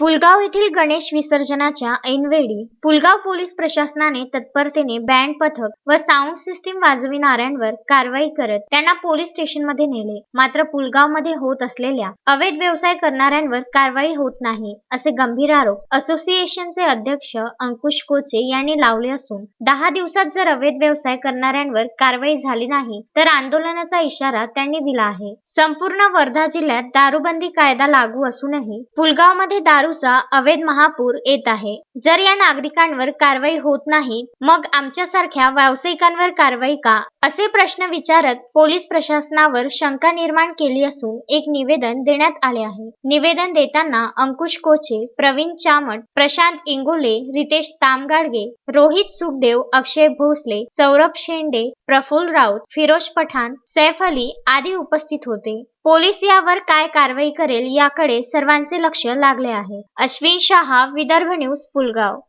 पुलगाव येथील गणेश विसर्जनाच्या ऐनवेळी पुलगाव पोलीस प्रशासनाने तत्परतेने बँड पथक व साऊंड सिस्टीम वाजविणाऱ्यांवर कारवाई करत त्यांना पोलीस स्टेशनमध्ये नेले. मात्र पुलगावमध्ये होत असलेल्या अवैध व्यवसाय करणाऱ्यांवर कारवाई होत नाही असे गंभीर आरोप असोसिएशनचे अध्यक्ष अंकुश कोचे यांनी लावले असून दहा दिवसात जर अवैध व्यवसाय करणाऱ्यांवर कारवाई झाली नाही तर आंदोलनाचा इशारा त्यांनी दिला आहे. संपूर्ण वर्धा जिल्ह्यात दारूबंदी कायदा लागू असूनही पुलगावमध्ये दारूचा अवैध महापूर येत आहे. जर या नागरिकांवर कारवाई होत नाही मग आमच्यासारख्या व्यावसायिकांवर कारवाई का? असे प्रश्न विचारत पोलीस प्रशासनावर शंका निर्माण केली असून एक निवेदन देण्यात आले आहे. निवेदन देताना अंकुश कोचे प्रवीण चामट प्रशांत इंगोले रितेश तामगाडगे रोहित सुखदेव अक्षय भोसले सौरभ शेंडे प्रफुल राऊत फिरोज पठाण सैफ अली आदी उपस्थित होते. पोलीस यावर काय कारवाई करेल याकडे सर्वांचे लक्ष लागले आहे. अश्विन शहा विदर्भ न्यूज पुलगाव.